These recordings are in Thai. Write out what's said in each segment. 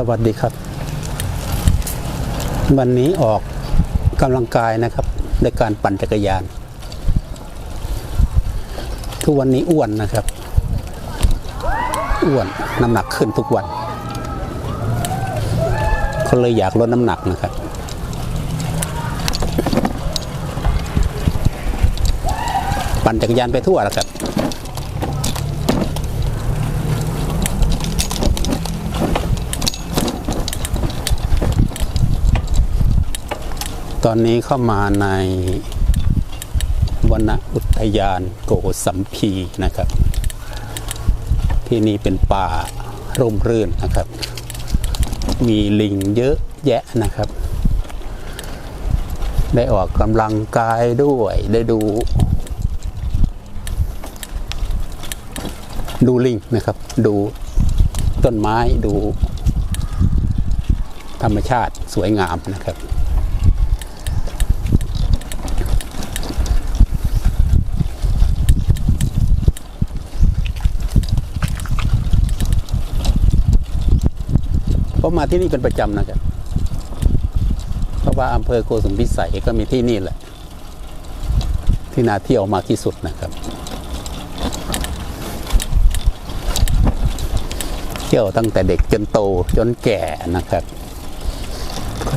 สวัสดีครับ วันนี้ออกกำลังกายนะครับในการปั่นจักรยาน ทุกวันนี้อ้วนนะครับ อ้วนน้ำหนักขึ้นทุกวัน ก็เลยอยากลดน้ำหนักนะครับ ปั่นจักรยานไปทั่วแล้วครับ ตอนนี้เข้ามาในวนอุทยานโกสัมพีนะครับ ที่นี่เป็นป่าร่มรื่นนะครับ มีลิงเยอะแยะนะครับ ได้ออกกำลังกายด้วยได้ดู ดูลิงนะครับ ดูต้นไม้ดูธรรมชาติสวยงามนะครับ ผมมาที่นี่เป็นประจำนะครับ เพราะว่าอำเภอโกสุมพิสัยก็มีที่นี่แหละ ที่น่าเที่ยวมากที่สุดนะครับ เที่ยวตั้งแต่เด็กจนโตจนแก่นะครับ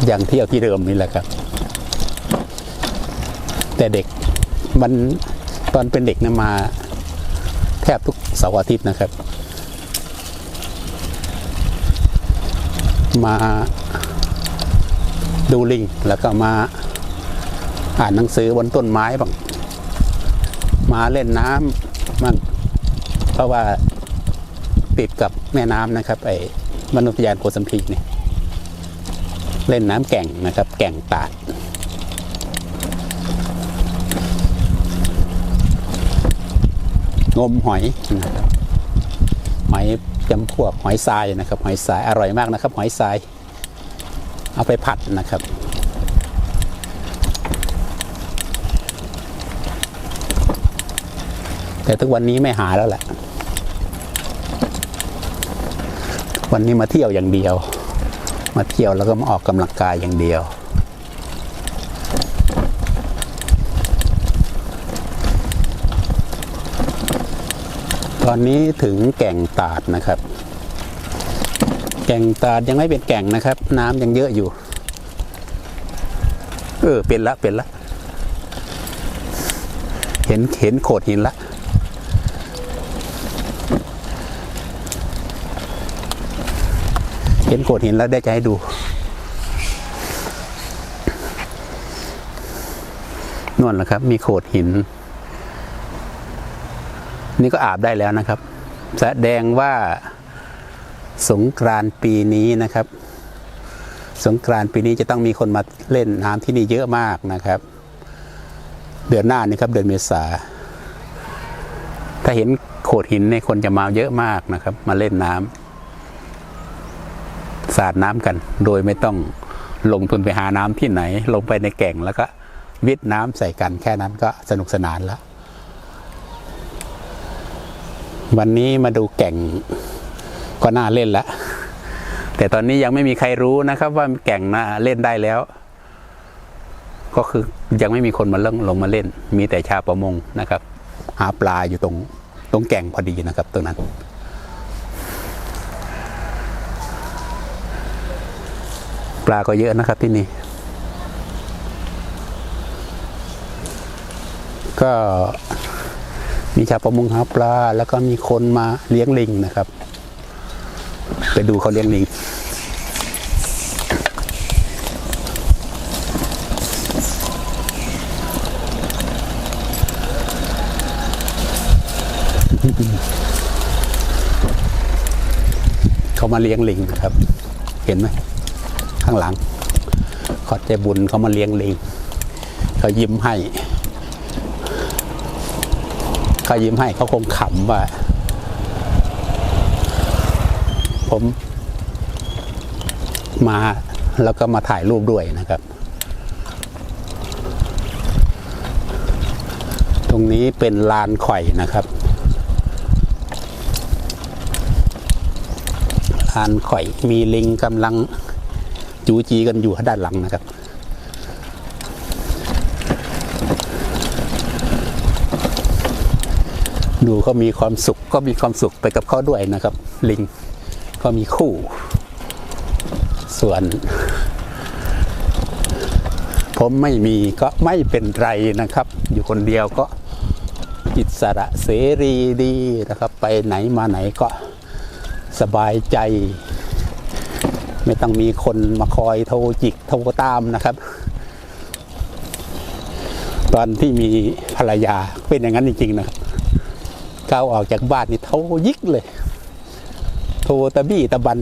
ยังเที่ยวที่เดิมนี่แหละครับ แต่เด็กมันตอนเป็นเด็กเนะมาแทบทุกเสาร์อาทิตย์นะครับ มาดูลิง แล้วก็มาอ่านหนังสือบนต้นไม้บ้างมาเล่นน้ำบ้างเพราะว่าติดกับแม่น้ำนะครับ ไอ้มนุษยานโกสัมพีเนี่ยเล่นน้ำแก่งนะครับ แก่งตาดงมหอยหอย จำพวกหอยทรายนะครับ หอยทรายอร่อยมากนะครับ หอยทราย เอาไปผัดนะครับแต่ทุกวันนี้ไม่หาแล้วแหละ วันนี้มาเที่ยวอย่างเดียว มาเที่ยวแล้วก็มาออกกำลังกายอย่างเดียว ตอนนี้ถึงแก่งตาดนะครับ แก่งตาดยังไม่เป็นแก่งนะครับ น้ำยังเยอะอยู่ เออเป็นละเป็นละ เห็นเห็นโขดหินละเห็นโขดหินแล้วได้จะให้ดู นวลนะครับ มีโขดหิน นี่ก็อาบได้แล้วนะครับ แสดงว่าสงกรานต์ปีนี้นะครับ สงกรานต์ปีนี้จะต้องมีคนมาเล่นน้ำที่นี่เยอะมากนะครับ เดือนหน้านี่ครับเดือนเมษาถ้าเห็นโขดหินเนี่ยคนจะมาเยอะมากนะครับ มาเล่นน้ำสาดน้ำกัน โดยไม่ต้องลงทุนไปหาน้ำที่ไหน ลงไปในแก่งแล้วก็วิดน้ำใส่กันแค่นั้นก็สนุกสนานแล้ว วันนี้มาดูแก่งก็น่าเล่นแล้วแต่ตอนนี้ยังไม่มีใครรู้นะครับ ว่าแก่งน่าเล่นได้แล้ว ก็คือยังไม่มีคนมาเล่นลงมาเล่น มีแต่ชาวประมงนะครับ หาปลาอยู่ตรงตรงแก่งพอดีนะครับตรงนั้น ปลาก็เยอะนะครับที่นี่ ก็ มีชาวประมงหาปลา แล้วก็มีคนมาเลี้ยงลิงนะครับ ไปดูเขาเลี้ยงลิงเขามาเลี้ยงลิงนะครับ เห็นไหมข้างหลัง ขอดใจบุญเขามาเลี้ยงลิงเขายิ้มให้ เขายิ้มให้เขาคงขำว่า ผมมาแล้วก็มาถ่ายรูปด้วยนะครับ ตรงนี้เป็นลานข่อยนะครับ ลานข่อยมีลิงกำลังจูจีกันอยู่ด้านหลังนะครับ ดูเขามีความสุขก็มีความสุขไปกับเขาด้วยนะครับ ลิงก็มีคู่ ส่วน ผมไม่มีก็ไม่เป็นไรนะครับ อยู่คนเดียวก็อิสระเสรีดีนะครับ ไปไหนมาไหนก็สบายใจ ไม่ต้องมีคนมาคอยโทรจิกโทรตามนะครับ ตอนที่มีภรรยาเป็นอย่างนั้นจริงๆนะครับ ก้าวออกจากบ้านนี่โทรยิกเลย โทรตะบี้ตะบัน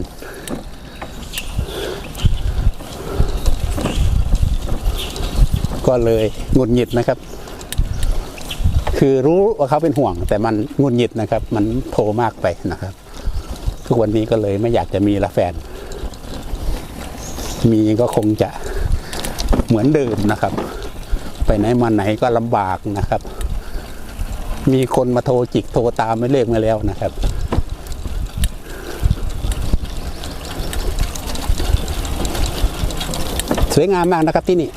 ก็เลยงุดหงิดนะครับ คือรู้ว่าเขาเป็นห่วง แต่มันงุดหงิดนะครับ มันโทรมากไปนะครับ ทุกวันนี้ก็เลยไม่อยากจะมีละแฟน มีก็คงจะเหมือนเดิมนะครับ ไปไหนมาไหนก็ลำบากนะครับ มีคนมาโทรจิกโทรตามไม่เลิกมาแล้วนะครับ สวยงามมากนะครับที่นี่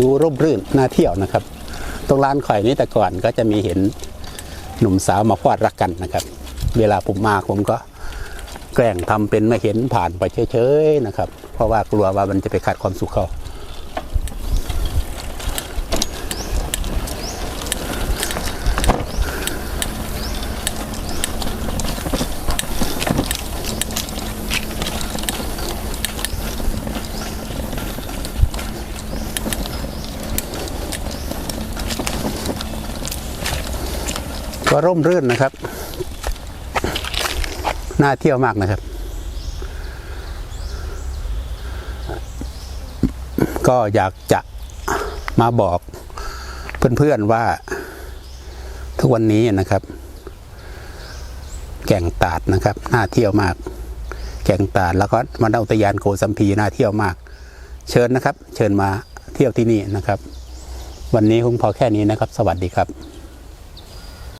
ดูร่มรื่นน่าเที่ยวนะครับ ตรงลานข่อยนี้แต่ก่อนก็จะมีเห็นหนุ่มสาวมาพอดรักกันนะครับ เวลาผมมาผมก็แกล้งทำเป็นไม่เห็นผ่านไปเฉยๆนะครับ เพราะว่ากลัวว่ามันจะไปขัดความสุขเขา ก็ร่มรื่นนะครับ น่าเที่ยวมากนะครับ ก็อยากจะมาบอกเพื่อนๆว่าทุกวันนี้นะครับ แก่งตาดนะครับ น่าเที่ยวมาก แก่งตาดแล้วก็มาดาอุทยานโกสัมพีน่าเที่ยวมาก เชิญนะครับ เชิญมาเที่ยวที่นี่นะครับ วันนี้คงพอแค่นี้นะครับ สวัสดีครับ